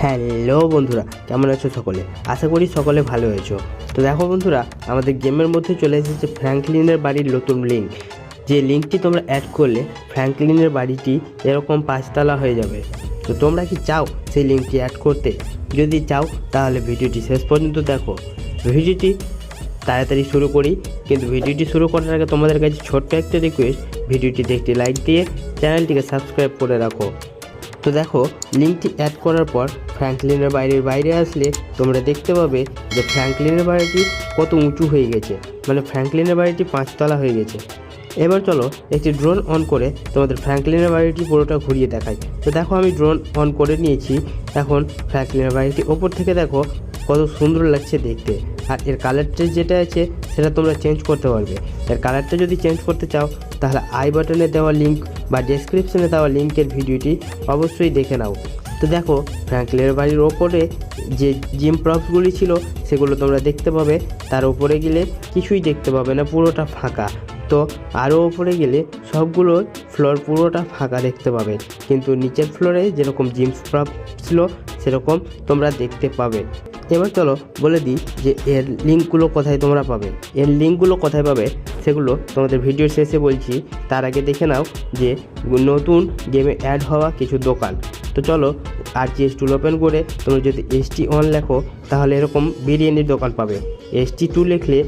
Hello বন্ধুরা, কেমন আছো সকলে? আশা করি সকলে ভালো হয়েছো তো দেখো বন্ধুরা, আমাদের গেমের মধ্যে চলে এসেছে ফ্র্যাঙ্কলিনের বাড়ির নতুন লিঙ্ক যে লিঙ্কটি তোমরা অ্যাড করলে, ফ্র্যাঙ্কলিনের বাড়িটি এরকম পাঁচতলা হয়ে যাবে। তো তোমরা কি চাও সেই লিঙ্কটি অ্যাড করতে? যদি চাও, তাহলে ভিডিওটি শেষ পর্যন্ত দেখো। ভিডিওটি তাড়াতাড়ি শুরু করি, কিন্তু ভিডিওটি শুরু করার আগে তোমাদের কাছে ছোট্ট একটা রিকোয়েস্ট ভিডিওটি দেখতে লাইক দিয়ে চ্যানেলটিকে সাবস্ক্রাইব করে রাখো। তো দেখো লিঙ্কটি অ্যাড করার পর ফ্র্যাঙ্কলিনের বাইরের বাইরে আসলে তোমরা দেখতে পাবে যে ফ্র্যাঙ্কলিনের বাড়িটি কত উঁচু হয়ে গেছে। মানে ফ্র্যাঙ্কলিনের বাড়িটি পাঁচতলা হয়ে গেছে। এবার চলো একটি ড্রোন অন করে তোমাদের ফ্র্যাঙ্কলিনের বাড়িটি পুরোটা ঘুরিয়ে দেখাই। তো দেখো, আমি ড্রোন অন করে নিয়েছি। এখন ফ্র্যাঙ্কলিনের বাড়িটি ওপর থেকে দেখো কত সুন্দর লাগছে দেখতে। আর এর কালারটা যেটা আছে, সেটা তোমরা চেঞ্জ করতে পারবে। এর কালারটা যদি চেঞ্জ করতে চাও, তাহলে আই বাটনে দেওয়া লিঙ্ক বা ডেসক্রিপশনে দেওয়া লিঙ্কের ভিডিওটি অবশ্যই দেখে নাও। তো দেখো ফ্র্যাঙ্কলিনের বাড়ির ওপরে যে জিম প্রপসগুলি ছিল, সেগুলো তোমরা দেখতে পাবে। তার উপরে গেলে কিছুই দেখতে পাবে না, পুরোটা ফাঁকা। তো আরও ওপরে গেলে সবগুলো ফ্লোর পুরোটা ফাঁকা দেখতে পাবে। কিন্তু নিচের ফ্লোরে যেরকম জিম প্রপ ছিল, সেরকম তোমরা দেখতে পাবে। এবার চলো বলে দিই যে এর লিঙ্কগুলো কোথায় তোমরা পাবে। এর লিঙ্কগুলো কোথায় পাবে সেগুলো তোমাদের ভিডিও শেষে বলছি। তার আগে দেখে নাও যে নতুন গেমে অ্যাড হওয়া কিছু দোকান। তো চলো আর জি এস টুল ওপেন করে তোমরা যদি এস টি ওয়ান লেখো, তাহলে এরকম বিরিয়ানির দোকান পাবে। এস টি টু লিখলে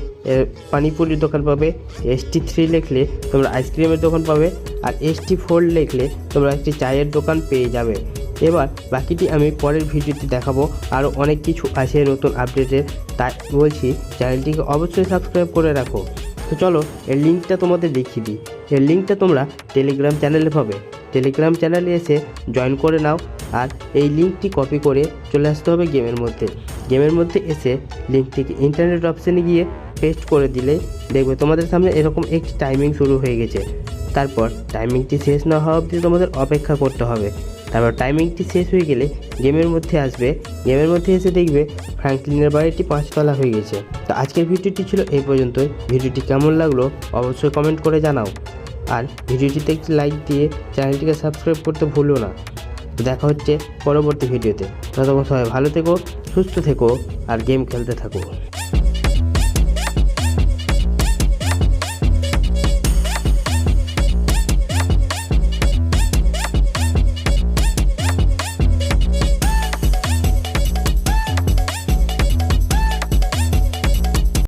পানিপুরির দোকান পাবে। এস টি থ্রি লিখলে তোমরা আইসক্রিমের দোকান পাবে। আর এস টি ফোর লিখলে তোমরা একটি চায়ের দোকান পেয়ে যাবে। এবার বাকিটি আমি পরের ভিডিওতে দেখাবো। আরও অনেক কিছু আছে নতুন আপডেটে তাই বলছি চ্যানেলটিকে অবশ্যই সাবস্ক্রাইব করে রাখো। তো চলো, এর লিঙ্কটা তোমাদের দেখিয়ে দিই। এর লিঙ্কটা তোমরা টেলিগ্রাম চ্যানেলে পাবে। টেলিগ্রাম চ্যানেলে এসে জয়েন করে নাও আর এই লিঙ্কটি কপি করে চলে আসতে হবে গেমের মধ্যে। গেমের মধ্যে এসে লিঙ্কটিকে ইন্টারনেট অপশানে গিয়ে পেস্ট করে দিলেই দেখবে তোমাদের সামনে এরকম একটি টাইমিং শুরু হয়ে গেছে। তারপর টাইমিংটি শেষ না হওয়া অবধি তোমাদের অপেক্ষা করতে হবে। তারপর টাইমিংটি শেষ হয়ে গেলে গেমের মধ্যে আসবে। গেমের মধ্যে এসে দেখবে ফ্র্যাঙ্কলিনের বাড়িটি পাঁচতলা হয়ে গেছে। তো আজকের ভিডিওটি ছিল এই পর্যন্তই। ভিডিওটি কেমন লাগল অবশ্যই কমেন্ট করে জানাও। আর ভিডিওটিতে একটি লাইক দিয়ে চ্যানেলটিকে সাবস্ক্রাইব করতে ভুলো না। দেখা হচ্ছে পরবর্তী ভিডিওতে। ততক্ষণ সবাই ভালো থেকো, সুস্থ থেকো, আর গেম খেলতে থাকো।